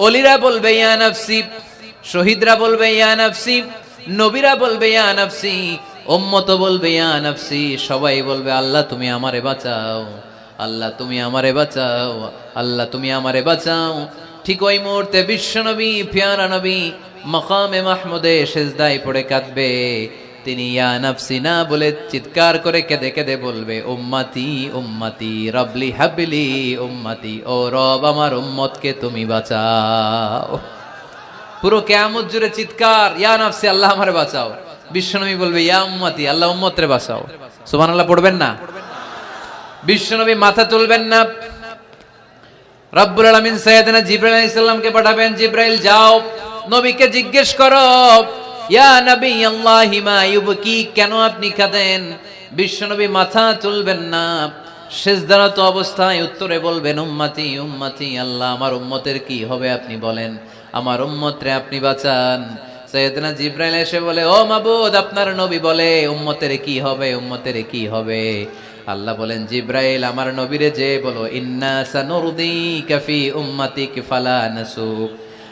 অলিরা বলবে, ইয়া শহীদরা বলবে, ইয়া নবীরা বলবে, ইয়া নফসি। উম্মত বলবে, ইয়া সবাই বলবে, আল্লাহ তুমি আমারে বাঁচাও। আল্লাহ তুমি আমারে বাঁচাও। আল্লাহ তুমি আমারে বাঁচাও। ঠিক ওই মুহূর্তে বিশ্বনবী পিয়ারা নবী, মকামে মাহমুদে সেজদায় পড়ে কাঁদবে। তিনি, ইয়া নফসি, না বলে চিৎকার করে কেঁদে কেঁদে বলবে, উম্মাতি উম্মাতি রবলি হাবলি, উম্মাতি, ও রব আমার উম্মতকে তুমি বাঁচাও। পুরো কেয়ামত জুড়ে চিৎকার, ইয়া নাফসি, আল্লাহ আমারে বাঁচাও। বিশ্বনবী বলবে, ইয়া উম্মতি, আল্লাহ উম্মতরে বাঁচাও। সুবহানাল্লাহ, পড়বেন না? বিশ্বনবী মাথা তুলবেন না? রব্বুল আলামিন সাইয়েদনা জিব্রাইল আলাইহিস সালামকে পাঠাবেন, জিব্রাইল, যাও। নবীকে জিজ্ঞেস করো ইয়া নবী আল্লাহি ইউবকি, কেন আপনি কাঁদেন? বিশ্বনবী মাথা তুলবেন না। শেষদারত অবস্থায় উত্তরে বলবেন, উম্মতি উম্মতি, আল্লাহ, আমার উম্মতের কি হবে আপনি বলেন? আমার উম্মতরে আপনি বাঁচান। সৈয়দনা জিব্রাইল এসে বলে, ও মাবুদ, আপনার নবী বলে, উম্মতের কি হবে, উম্মতের কি হবে? আল্লাহ বলেন, জিব্রাইল, আমার নবীরে যে বলো, ইন্না সানুরদি কাফি উম্মাতিক ফালা নাসুক।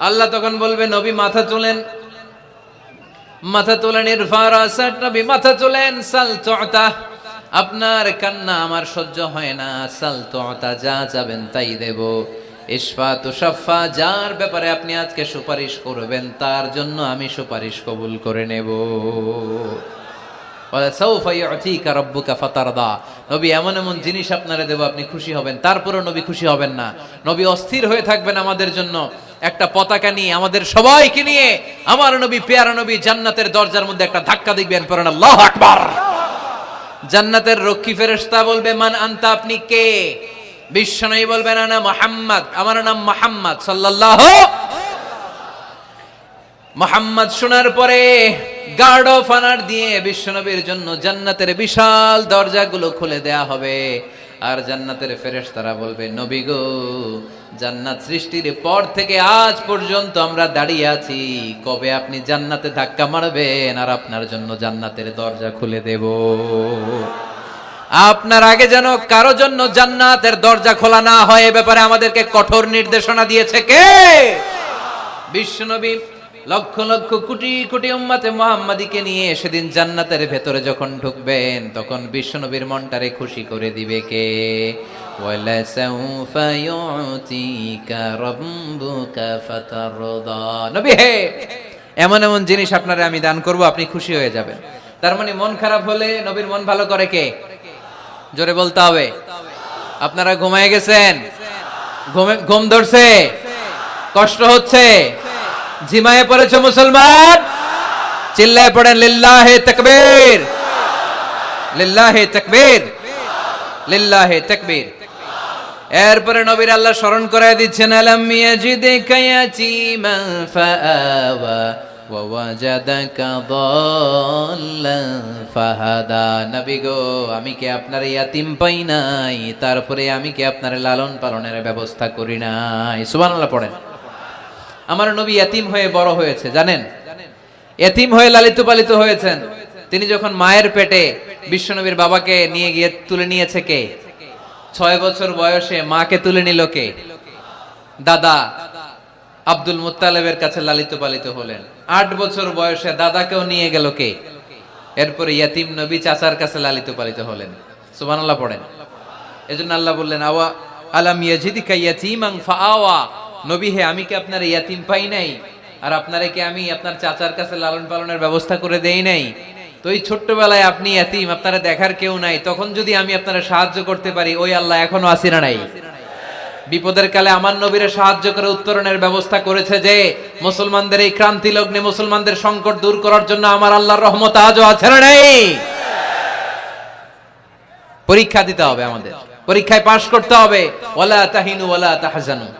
আল্লাহ তখন বলবে, নবী, মাথা তোলেন। মাথা তোলেন ইরফার আসাদ নবী, মাথা তোলেন। সাল তুতা, আপনার কান্না আমার সহ্য হয় না। সাল তুতা, যা যাবেন তাই দেব। ইশফা তুষাফা যার ব্যাপারে আপনি আজকে সুপারিশ করবেন, তার জন্য আমি সুপারিশ কবুল করে নেব। নবী, এমন এমন জিনিস আপনারা দেব, আপনি খুশি হবেন। তারপরও নবী খুশি হবেন না। নবী অস্থির হয়ে থাকবেন আমাদের জন্য। একটা পতাকা নিয়ে আমাদের সবাইকে নিয়ে আমার নবী, পেয়ারা নবী জান্নাতের দরজার মধ্যে একটা ধাক্কা দিবেন পড়েন, আল্লাহ আকবার! জান্নাতের রক্ষী ফেরেশতা বলবে, মান আনতা, আপনি কে? বিশ্বনবী বলবেন, আনা মোহাম্মদ। আমার নাম মোহাম্মদ, সাল্লাল্লাহু মোহাম্মদ শোনার পরে গার্ড অফ অনার দিয়ে বিশ্বনবীর জন্য জান্নাতের বিশাল দরজাগুলো খুলে দেয়া হবে। আর জান্নাতের ফেরেশতারা বলবে, নবী গো জান্নাত সৃষ্টির পর থেকে আজ পর্যন্ত আমরা দাঁড়িয়ে আছি। কবে আপনি জান্নাতে ধাক্কা মারবেন আর আপনার জন্য জান্নাতের দরজা খুলে দেব। আপনার আগে যেন কারও জন্য জান্নাতের দরজা খোলা না হয় এ ব্যাপারে আমাদেরকে কঠোর নির্দেশনা দিয়েছে কে? বিশ্বনবী লক্ষ লক্ষ কোটি কোটি উম্মাতে মোহাম্মদীকে নিয়ে সেদিন জান্নাতের ভেতরে যখন ঢুকবেন, তখন বিশ্বনবীর মনটারে খুশি করে দিবে কে? এমন এমন জিনিস আপনারা আমি দান করব, আপনি খুশি হয়ে যাবেন। তার মানে মন খারাপ হলে নবীর মন ভালো করে কে? জোরে বলতে হবে। আপনারা ঘুমায় গেছেন? ঘুম ধরছে? কষ্ট হচ্ছে? ঝিমায়ে পড়েছ মুসলমান? চিল্লায় পড়েন, লিল্লাহে তাকবীর। লিল্লাহে তাকবীর। লিল্লাহে তাকবীর। এরপরে নবীর আল্লাহ স্মরণ করায় দিচ্ছেন, আলাম ফাহাদা। নবী গো, আমি কি আপনার ইয়াতিম পাই নাই? তারপরে আমি কি আপনার লালন পালনের ব্যবস্থা করি নাই? সুবহানাল্লাহ পড়েন। আমার নবী এতিম হয়ে বড় হয়েছে, জানেন? এতিম হয়ে লালিত পালিত হয়েছেন। তিনি যখন মায়ের পেটে বিশ্বনবীর বাবাকে নিয়ে গিয়ে তুলে নিয়েছে কে? ছয় বছর বয়সে মাকে তুলে নিল কে? দাদা আব্দুল মুতালেবের কাছে লালিত পালিত হলেন। আট বছর বয়সে দাদাকেও নিয়ে গেল কে? এরপরে ইয়াতিম নবী চাচার কাছে লালিত পালিত হলেন। সুবান আল্লাহ পড়েন। এজন্য আল্লাহ বললেন, আওয়া আলাম ইয়াজিদিকা ইয়াতীমাং ফাআওয়া? নবী হে, আমি কি আপনার ইয়াতিম পাই নাই? আর আপনারে কি আমি আপনার চাচার কাছে লালন পালনের ব্যবস্থা করে দেই নাই? তো এই ছোট্টবেলায় আপনি এতিম আপনারা দেখার কেউ নাই। তখন যদি আমি আপনারা সাহায্য করতে পারি, ওই আল্লাহ এখনও আসিনা নাই। বিপদের কালে আমার নবীরে সাহায্য করে উত্তরণের ব্যবস্থা করেছে যে, মুসলমানদের এই ক্রান্তি লগ্নে মুসলমানদের সংকট দূর করার জন্য আমার আল্লাহর রহমত আজও আছে নেই। পরীক্ষা দিতে হবে আমাদের। পরীক্ষায় পাশ করতে হবে। ওয়ালা তাহিনু ওয়ালা তাহজানু।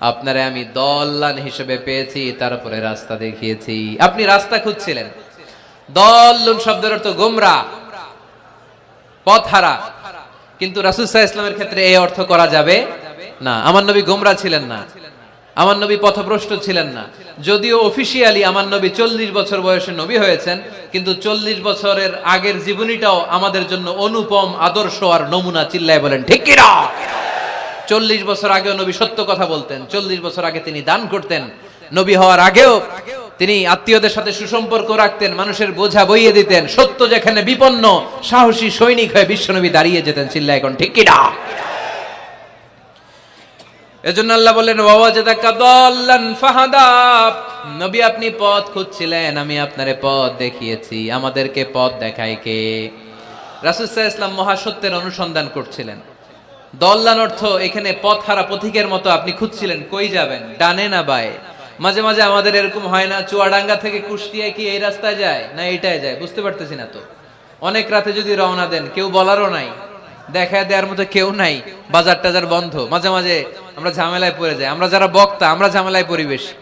আপনারে আমি দল্লান হিসেবে পেয়েছি, তারপরে রাস্তা দেখিয়েছি। আপনি রাস্তা খুঁজছিলেন। দল্লুন শব্দের অর্থ গোমরা, পথহারা। কিন্তু রাসুসাহ ইসলামের ক্ষেত্রে এই অর্থ করা যাবে না। আমার নবী গোমরা ছিলেন না। আমার নবী পথভ্রষ্ট ছিলেন না। যদিও অফিসিয়ালি আমার নবী চল্লিশ বছর বয়সে নবী হয়েছেন, কিন্তু চল্লিশ বছরের আগের জীবনীটাও আমাদের জন্য অনুপম, আদর্শ আর নমুনা চিল্লায় বলেন, ঠিক কিনা? চল্লিশ বছর আগেও নবী সত্য কথা বলতেন, চল্লিশ বছর আগে তিনি দান করতেন। নবী হওয়ার আগেও তিনি আত্মীয়দের সাথে সুসম্পর্ক রাখতেন, মানুষের বোঝা বইয়ে দিতেন, সত্য যেখানে বিপন্ন, সাহসী সৈনিক হয়ে বিশ্বনবী দাঁড়িয়ে যেতেন চিল্লা এখন ঠিক কিনা? এজন্য আল্লাহ বললেন ফাহাদা। নবী আপনি পথ খুঁজছিলেন, আমি আপনারে পথ দেখিয়েছি, আমাদেরকে পথ দেখায় কে? রাসূল ইসলাম মহাসত্যের অনুসন্ধান করছিলেন। দল্লান অর্থ এখানে পথ হারা পথিকের মতো আপনি খুঁজছিলেন, কই যাবেন? ডানে না বায়ে? মাঝে মাঝে আমাদের এরকম হয় না, চুয়াডাঙ্গা থেকে কুষ্টিয়া কি এই রাস্তায় যায়, না এটাই যায়? বুঝতে পারতেছি না তো। অনেক রাতে যদি রওনা দেন, কেউ বলারও নাই। দেখা দেওয়ার মতো কেউ নাই। বাজার টাজার বন্ধ। মাঝে মাঝে আমরা ঝামেলায় পড়ে যাই। আমরা যারা বক্তা, আমরা ঝামেলায় পরিবেশ।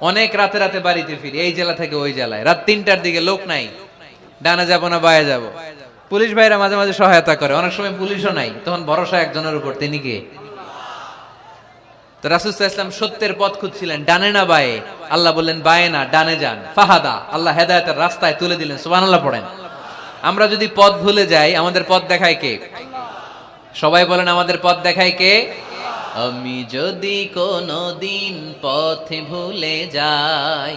অনেক রাতে রাতে বাড়িতে ফিরি, এই জেলা থেকে ওই জেলায়। রাত তিনটার দিকে লোক নাই। ডানা যাব না, বায়ে যাব। পুলিশ ভাইরা মাঝে মাঝে সহায়তা করে। অনেক সময় পুলিশও নাই। তখন ভরসা একজনের উপর, তিনি কে? তো সত্যের পথ খুঁজছিলেন, ডানে না বায়ে? আল্লাহ বললেন, বায়ে না, ডানে যান। ফাহাদা, আল্লাহ হেদায়তের রাস্তায় তুলে দিলেন সুবান আল্লাহ পড়েন। আমরা যদি পথ ভুলে যাই, আমাদের পথ দেখায় কে? সবাই বলেন, আমাদের পথ দেখায় কে? আমি যদি কোনো দিন পথে ভুলে যাই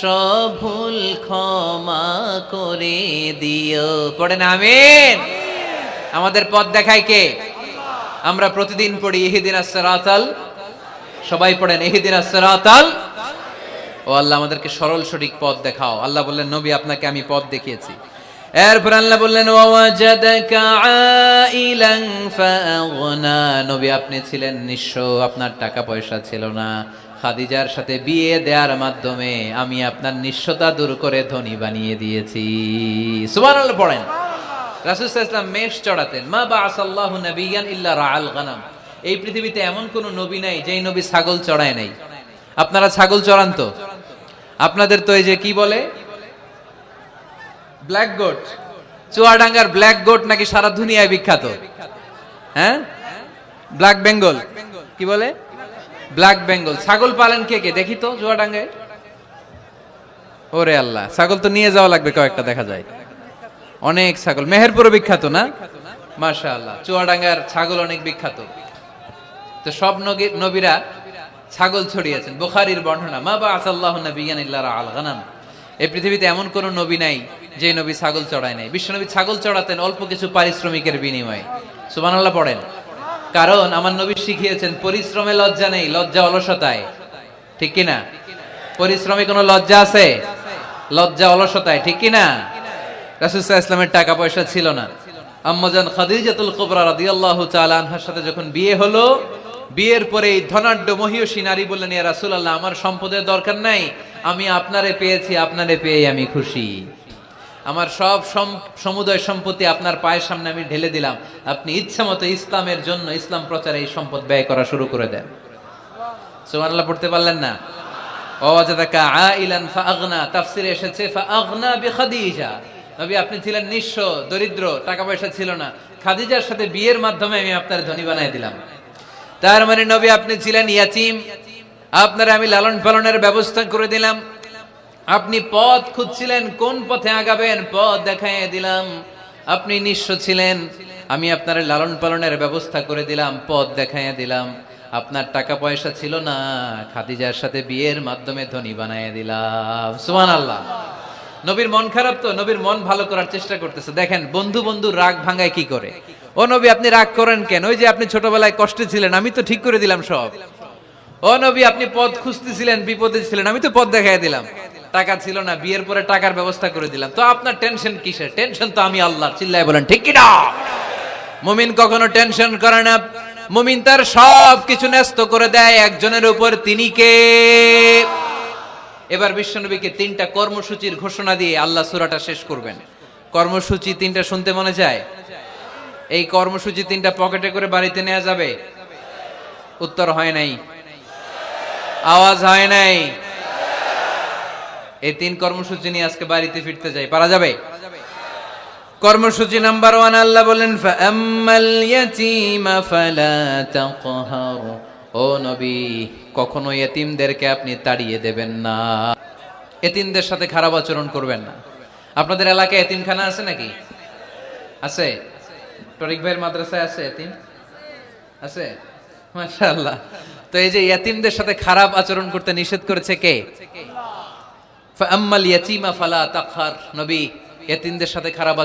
সব ভুল ক্ষমা করে দিও। পড়েন, আমিন। আমাদের পথ দেখায় কে? আমরা প্রতিদিন পড়ি ইহিদিন আসরাতাল সবাই পড়েন, ইহিদিন আসরাতাল ও আল্লাহ, আমাদেরকে সরল সঠিক পথ দেখাও। আল্লাহ বললেন, নবী, আপনাকে আমি পথ দেখিয়েছি। এরপর আল্লাহ বললেন নবী, আপনি ছিলেন নিঃস্ব, আপনার টাকা পয়সা ছিল না। খাদিজার সাথে বিয়ে দেওয়ার মাধ্যমে আমি আপনার নিঃস্বতা দূর করে ধনী বানিয়ে দিয়েছি। সুবহানাল্লাহ পড়েন। আলাইহি ওয়াসাল্লাম মেষ চড়াতেন। মা বাআসাল্লাহু নাবিয়ান ইল্লা রাআল গানাম। এই পৃথিবীতে এমন কোন নবী নাই যেই নবী ছাগল চড়ায় নাই। আপনারা ছাগল চড়ান তো? আপনাদের তো এই যে কি বলে? Black goat. চুয়াডাঙ্গার ব্ল্যাক গোট নাকি সারা দুনিয়ায় বিখ্যাত? হ্যাঁ? ব্ল্যাক বেঙ্গল। কি বলে? ব্ল্যাক বেঙ্গল ছাগল পালেন কে কে? দেখি তো চুয়াডাঙ্গায় ওরে আল্লাহ, ছাগল তো নিয়ে যাওয়া লাগবে কয়েকটা, দেখা যায়। অনেক ছাগল। মেহেরপুরও বিখ্যাত না? আল্লাহ চুয়াডাঙ্গার ছাগল অনেক বিখ্যাত। তো সব নবীরা ছাগল ছড়িয়েছেন। বুখারীর বর্ণনা, মা বা আসাল্লাহ এই পৃথিবীতে এমন কোন নবী নাই যে নবী ছাগল চড়ায় নাই। বিশ্বনবী ছাগল চড়াতেন অল্প কিছু পারিশ্রমিকের বিনিময়ে। সুবহানাল্লাহ, পড়েন। কারণ আমার নবী শিখিয়েছেন, পরিশ্রমে লজ্জা নেই, লজ্জা অলসতায়। ঠিক কি না? পরিশ্রমে কোনো লজ্জা আছে? লজ্জা অলসতায়, ঠিক কি না? রাসূলুল্লাহ ইসলামের টাকা পয়সা ছিল না। আম্মাজান খাদিজাতুল কুবরা রাদিয়াল্লাহু তাআলা আনহার সাথে যখন বিয়ে হলো, বিয়ের পরে এই ধনাঢ্য মহিয়সী নারী বললেন, ইয়া রাসূলুল্লাহ, আমার সম্পদের দরকার নাই, আমি আপনারে পেয়েছি, আপনারে পেয়ে আমি খুশি। আমার সব সম- সমুদয় সম্পত্তি আপনার পায়ের সামনে আমি ঢেলে দিলাম। আপনি ইচ্ছা মতো ইসলামের জন্য ইসলাম প্রচারে এই সম্পদ ব্যয় করা শুরু করে দেন। সুবহানাল্লাহ, পড়তে পারলেন না? ওয়াজাদাকা আইলান ফাগনা তাফসিরে এসেছে ফাগনা বিখাদিজা। নবী, আপনি ছিলেন নিঃস্ব, দরিদ্র টাকা পয়সা ছিল না। খাদিজার সাথে বিয়ের মাধ্যমে আমি আপনার ধনী বানাই দিলাম। তার মানে নবী, আপনি ছিলেন ইয়াতিম। আপনার আমি লালন পালনের ব্যবস্থা করে দিলাম। আপনি পথ খুঁজছিলেন, কোন পথে আগাবেন? পথ দেখাইয়ে দিলাম। আপনি নিঃস্ব ছিলেন। আমি আপনার লালন পালনের ব্যবস্থা করে দিলাম, পথ দেখাইয়ে দিলাম। আপনার টাকা পয়সা ছিল না, খাদিজার সাথে বিয়ের মাধ্যমে ধনী বানাইয়ে দিলাম। সুমান আল্লাহ নবীর মন খারাপ তো, নবীর মন ভালো করার চেষ্টা করতেছে। দেখেন, বন্ধু বন্ধু রাগ ভাঙায় কি করে? ও নবী, আপনি রাগ করেন কেন? ওই যে আপনি ছোটবেলায় কষ্টে ছিলেন, আমি তো ঠিক করে দিলাম সব। ও নবী, আপনি পথ খুঁজতেছিলেন, বিপদে ছিলেন, আমি তো পথ দেখাই দিলাম। টাকা ছিল না, বিয়ের পরে টাকার ব্যবস্থা করে দিলাম। তো আপনার টেনশন কিসের? টেনশন তো আমি আল্লাহ চিল্লায় বলেন, ঠিক কিনা? মুমিন কখনো টেনশন করে না। মুমিন তার সব কিছু ন্যস্ত করে দেয়, একজনের উপর তিনি কে? এবার বিশ্বনবীকে তিনটা কর্মসূচির ঘোষণা দিয়ে আল্লাহ সুরাটা শেষ করবেন। কর্মসূচি তিনটা শুনতে মনে যায়? এই কর্মসূচি তিনটা পকেটে করে বাড়িতে নেওয়া যাবে? উত্তর হয় নাই। আওয়াজ হয় নাই। এই তিন কর্মসূচি নিয়ে আজকে বাড়িতে ফিরতে যাই। পারা যাবে? কর্মসূচি নাম্বার ওয়ান, আল্লাহ বলেন ও নবী, কখনো এতিমদেরকে আপনি তাড়িয়ে দেবেন না। এতিমদের সাথে খারাপ আচরণ করবেন না। আপনাদের এলাকায় এতিমখানা আছে নাকি? আছে? টরিক ভাইয়ের মাদ্রাসায় আছে এতিম আছে? মাশাআল্লাহ। তো এই যে ইয়াতিমদের সাথে খারাপ আচরণ করতে নিষেধ করেছে কে? ফাআম্মাল ইয়াতীমা ফালা তাকহার নবী ইয়াতিমদের সাথে খারাপ